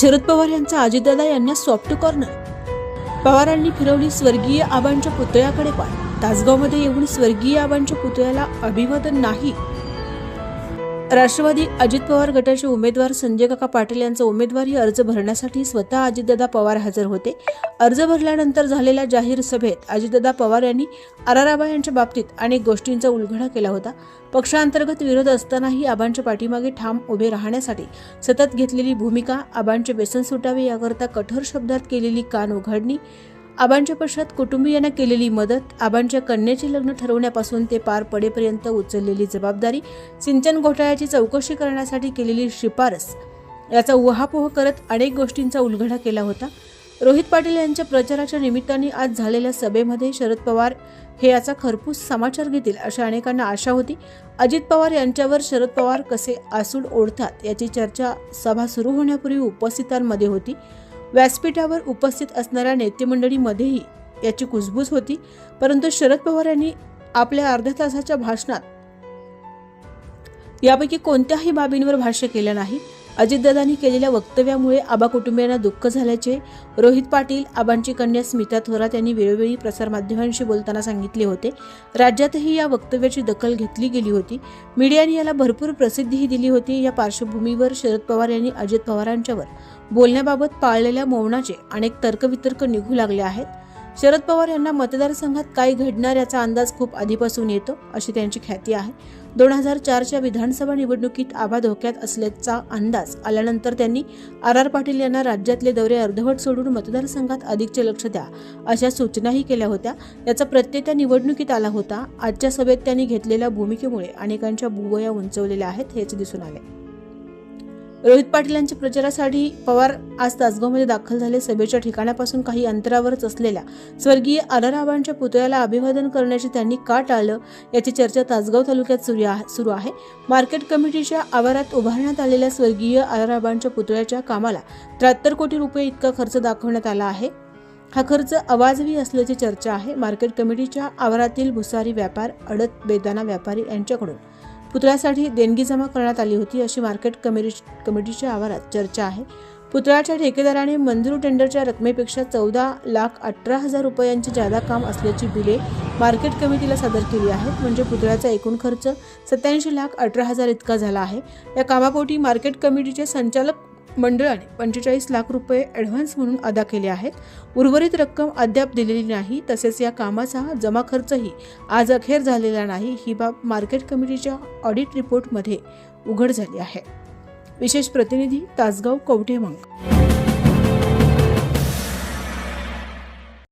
शरद पवार यांचा अजितदादा यांना soft corner पवारांनी फिरवली स्वर्गीय आबांच्या पुतळ्याकडे पाय. तासगावमध्ये येऊन स्वर्गीय आबांच्या पुतळ्याला अभिवादन नाही. राष्ट्रवादी अजित पवार गटाचे उमेदवार संजय काका पाटील यांचा उमेदवारी अर्ज भरण्यासाठी स्वतः अजितदादा पवार हजर होते. अर्ज भरल्यानंतर झालेल्या जाहीर सभेत अजितदादा पवार यांनी आराराबा यांच्या बाबतीत अनेक गोष्टींचा उलगडा केला होता. पक्षांतर्गत विरोध असतानाही आबांच्या पाठीमागे ठाम उभे राहण्यासाठी सतत घेतलेली भूमिका आबांचे व्यसन सुटावे याकरता कठोर शब्दात केलेली कान उघडणी आबांच्या पश्चात कुटुंबियांना केलेली मदत आबांच्या कन्याचे लग्न ठरवण्यापासून ते पार पडेपर्यंत उचललेली जबाबदारी सिंचन घोटाळ्याची चौकशी करण्यासाठी केलेली शिफारस याचा उहापोह करत अनेक गोष्टींचा उलगडा केला होता. रोहित पाटील यांच्या प्रचाराच्या निमित्ताने आज झालेल्या सभेमध्ये शरद पवार हे याचा खरपूस समाचार घेतील अशा अनेकांना आशा होती. अजित पवार यांच्यावर शरद पवार कसे आसूड ओढतात याची चर्चा सभा सुरू होण्यापूर्वी उपस्थितांमध्ये होती. व्यासपीठावर उपस्थित असणाऱ्या नेतेमंडळीमध्येही याची कुजबूज होती परंतु शरद पवार यांनी आपल्या अर्ध्या तासाच्या भाषणात यापैकी कोणत्याही बाबींवर भाष्य केलं नाही. अजितदादांनी केलेल्या वक्तव्यामुळे आबा कुटुंबियांना दुःख झाल्याचे रोहित पाटील आबांची कन्या स्मिता थोरात यांनी वेळोवेळी प्रसारमाध्यमांशी बोलताना सांगितले होते. राज्यातही या वक्तव्याची दखल घेतली गेली होती. मीडियाने याला भरपूर प्रसिद्धीही दिली होती. या पार्श्वभूमीवर शरद पवार यांनी अजित पवारांच्यावर बोलण्याबाबत पाळलेल्या मौनाचे अनेक तर्कवितर्क निघू लागले आहेत. शरद पवार यांना मतदारसंघात काय घडणार याचा अंदाज खूप आधीपासून येतो अशी त्यांची ख्याती आहे. दोन हजार चारच्या विधानसभा निवडणुकीत आभा धोक्यात असल्याचा अंदाज आल्यानंतर त्यांनी आर आर पाटील यांना राज्यातले दौरे अर्धवट सोडून मतदारसंघात अधिकचे लक्ष द्या अशा सूचनाही केल्या होत्या. याचा प्रत्यय त्या निवडणुकीत आला होता. आजच्या सभेत त्यांनी घेतलेल्या भूमिकेमुळे अनेकांच्या भुवया उंचवलेल्या आहेत हेच दिसून आले. रोहित पाटीलांच्या प्रचारासाठी पवार आज तासगावमध्ये दाखल झाले. सभेच्या ठिकाणापासून काही अंतरावरच असलेल्या स्वर्गीय आराराबांच्या पुतळ्याला अभिवादन करण्याचे त्यांनी का टाळलं याची चर्चा तासगाव तालुक्यात सुरू आहे- सुरू आहे. मार्केट कमिटीच्या आवारात उभारण्यात आलेल्या स्वर्गीय आराराबांच्या पुतळ्याच्या कामाला त्र्याहत्तर कोटी रुपये इतका खर्च दाखवण्यात आला आहे. हा खर्च अवाजवी असल्याची चर्चा आहे. मार्केट कमिटीच्या आवारातील भुसारी व्यापार अडत बेदाना व्यापारी यांच्याकडून पुतळ्यासाठी देणगी जमा करण्यात आली होती अशी मार्केट कमिटी कमिटीच्या आवारात चर्चा आहे. पुतळ्याच्या ठेकेदाराने मंजूर टेंडरच्या रकमेपेक्षा चौदा लाख अठरा हजार रुपयांची जादा काम असल्याची बिले मार्केट कमिटीला सादर केली आहेत. म्हणजे पुतळ्याचा एकूण खर्च सत्याऐंशी लाख अठरा हजार इतका झाला आहे. या कामापोटी मार्केट कमिटीचे संचालक मंडळाने पंचेचाळीस लाख रुपये ॲडव्हान्स म्हणून अदा केले आहेत. उर्वरित रक्कम अद्याप दिलेली नाही. तसेच या कामाचा जमा खर्चही आज अखेर झालेला नाही. ही बाब मार्केट कमिटीच्या ऑडिट रिपोर्टमध्ये उघड झाली आहे. विशेष प्रतिनिधी तासगाव कवठेमंग.